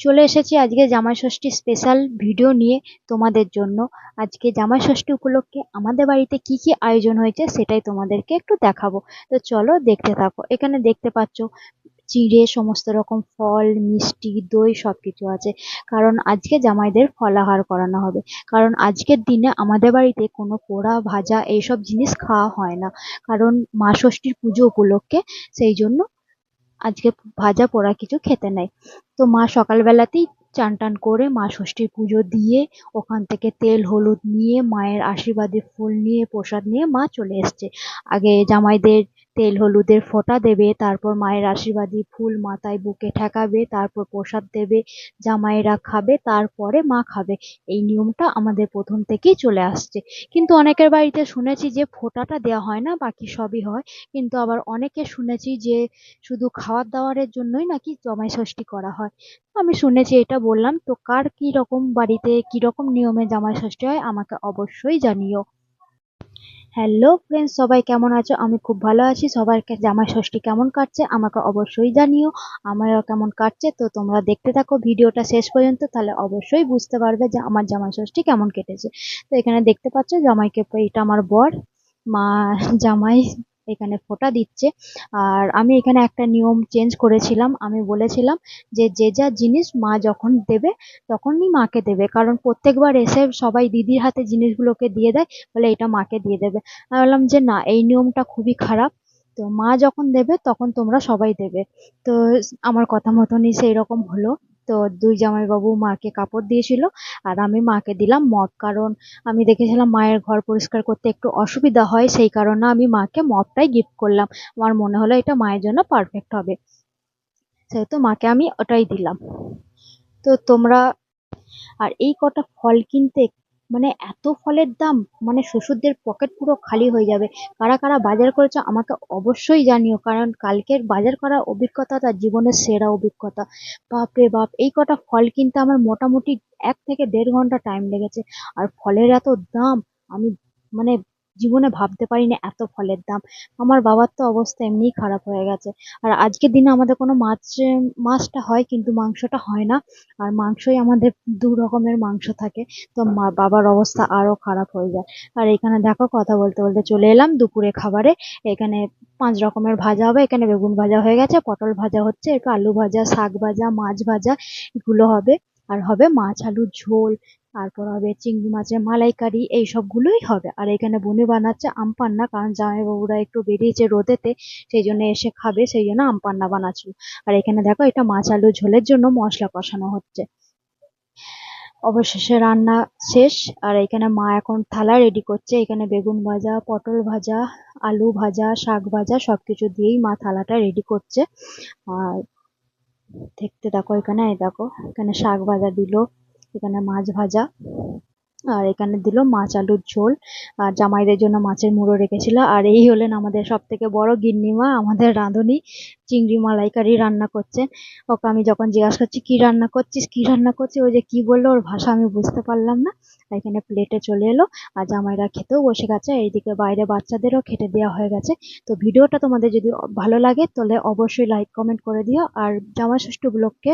চলে এসেছি আজকে জামাই ষষ্ঠী স্পেশাল ভিডিও নিয়ে তোমাদের জন্য। আজকে জামাই ষষ্ঠী উপলক্ষে আমাদের বাড়িতে কি কি আয়োজন হয়েছে সেটাই তোমাদেরকে একটু দেখাবো। তো চলো দেখতে থাকো। এখানে দেখতে পাচ্ছ চিড়ে, সমস্ত রকম ফল, মিষ্টি, দই সব কিছু আছে। কারণ আজকে জামাইদের ফলাহার করানো হবে। কারণ আজকের দিনে আমাদের বাড়িতে কোনো পোড়া, ভাজা এইসব জিনিস খাওয়া হয় না। কারণ মা ষষ্ঠীর পুজো উপলক্ষে, সেই জন্য আজকে ভাজা পোড়া কিছু খেতে নেই। তো মা সকালবেলাতেই চান টান করে মা ষষ্ঠীর পুজো দিয়ে ওখান থেকে তেল, হলুদ নিয়ে, মায়ের আশীর্বাদে ফুল নিয়ে, প্রসাদ নিয়ে মা চলে এসছে। আগে জামাইদের তেল হলুদের ফোঁটা দেবে, তারপর মায়ের আশীর্বাদী ফুল মাথায় বুকে ঠেকাবে, তারপর প্রসাদ দেবে জামাইরা খাবে, তারপরে মা খাবে। এই নিয়মটা আমাদের প্রথম থেকেই চলে আসছে। কিন্তু অনেকের বাড়িতে শুনেছি যে ফোঁটাটা দেওয়া হয় না, বাকি সবই হয়। কিন্তু আবার অনেকে শুনেছি যে শুধু খাওয়ার দাওয়ারের জন্যই নাকি জামাই ষষ্ঠী করা হয়। আমি শুনেছি, এটা বললাম, তো কার কি রকম বাড়িতে কি রকম নিয়মে জামাই ষষ্ঠী হয় আমাকে অবশ্যই জানিও। হ্যালো ফ্রেন্ডস সবাই কেমন আছো? আমি খুব ভালো আছি। সবার জামাই ষষ্ঠী কেমন কাটছে? আমাকে অবশ্যই জানিও। আমারও কেমন কাটছে? তো তোমরা দেখতে থাকো, ভিডিওটা শেষ পর্যন্ত। তাহলে অবশ্যই বুঝতে পারবে যে আমার জামাই ষষ্ঠী কেমন কেটেছে। তো এখানে দেখতে পাচ্ছ জামাইকে এটা আমার বর। মা জামাই এখানে ফোঁটা দিচ্ছে। আর আমি এখানে একটা নিয়ম চেঞ্জ করেছিলাম। আমি বলেছিলাম যে যে যা জিনিস মা যখন দেবে, তখনই মাকে দেবে। কারণ প্রত্যেকবার এসে সবাই দিদির হাতে জিনিসগুলোকে দিয়ে দেয়, বলে এটা মাকে দিয়ে দেবে। আমি বললাম যে, না, এই নিয়মটা খুবই খারাপ। তো মা যখন দেবে, তখন তোমরা সবাই দেবে। তো আমার কথা মতনই সেই রকম হলো। তো দুই জামাইবাবু মাকে কাপড় দিয়েছিল আর আমি মাকে দিলাম মপ কারণ আমি দেখেছিলাম মায়ের ঘর পরিষ্কার করতে একটু অসুবিধা হয়, সেই কারণে আমি মাকে মপটাই গিফট করলাম। আমার মনে হলো এটা মায়ের জন্য পারফেক্ট হবে। সেহেতু মাকে আমি ওটাই দিলাম। তো তোমরা আর এই কটা ফল কিনতে মানে এত ফলের দাম মানে শ্বশুরদের পকেট পুরো খালি হয়ে যাবে। কারা কারা বাজার করেছ আমাকে অবশ্যই জানিও, কারণ কালকের বাজার করার অভিজ্ঞতা তার জীবনের সেরা অভিজ্ঞতা। বাপরে বাপ, এই কটা ফল কিনতে আমার মোটামুটি এক থেকে দেড় ঘণ্টা টাইম লেগেছে। আর ফলের এত দাম, আমি মানে জীবনে ভাবতে পারিনি এত ফলের দাম। আমার বাবার তো অবস্থা এমনিই খারাপ হয়ে গেছে। আর আজকের দিনে আমাদের কোনো মাছ, মাছটা হয় কিন্তু মাংসটা হয় না। আর মাংসই আমাদের দু রকমের মাংস থাকে। তো মা, বাবার অবস্থা আরও খারাপ হয়ে যায়। আর এখানে দেখো কথা বলতে বলতে চলে এলাম দুপুরে খাবারে। এখানে পাঁচ রকমের ভাজা হবে। এখানে বেগুন ভাজা হয়ে গেছে, পটল ভাজা হচ্ছে, একটু আলু ভাজা, শাক ভাজা, মাছ ভাজা, এগুলো হবে। আর হবে মাছ, আলুর ঝোল তারপর হবে চিংড়ি মাছের মালাইকারি, এই সবগুলোই হবে। আর এখানে বনি বানাচ্ছে আম পান্না। কারণ জামাইবাবুরা একটু বেরিয়েছে রোদেতে, সেই জন্য এসে খাবে, সেই জন্য আম পান্না বানাচ্ছিল। আর এখানে দেখো, এটা মাছ আলু ঝোলের জন্য মশলা কষানো হচ্ছে। অবশেষে রান্না শেষ। আর এখানে মা এখন থালা রেডি করছে। এখানে বেগুন ভাজা, পটল ভাজা, আলু ভাজা, শাক ভাজা সব কিছু দিয়েই মা থালাটা রেডি করছে। আর দেখতে দেখো এখানে দেখো, এখানে শাক ভাজা দিল। এখানে মাছ ভাজা। আর এখানে দিল মাছ আলুর ঝোল। আর জামাইদের জন্য মাছের মুড়ো রেখেছিল। আর এই হলেন আমাদের সব থেকে বড় গিন্নিমা, আমাদের রাঁধুনি। চিংড়ি মালাইকারি রান্না করছেন ওকে আমি যখন জিজ্ঞাসা করছি, কি রান্না করছিস? কি রান্না করছিস? ও যে কি বলল, ওর ভাষা আমি বুঝতে পারলাম না। এখানে প্লেটে চলে এলো। আর জামাইরা খেতেও বসে গেছে। এইদিকে বাইরে বাচ্চাদেরও খেতে দেওয়া হয়ে গেছে। তো ভিডিওটা তোমাদের যদি ভালো লাগে, তাহলে অবশ্যই লাইক কমেন্ট করে দিও। আর জামাই ষষ্ঠী উপলক্ষে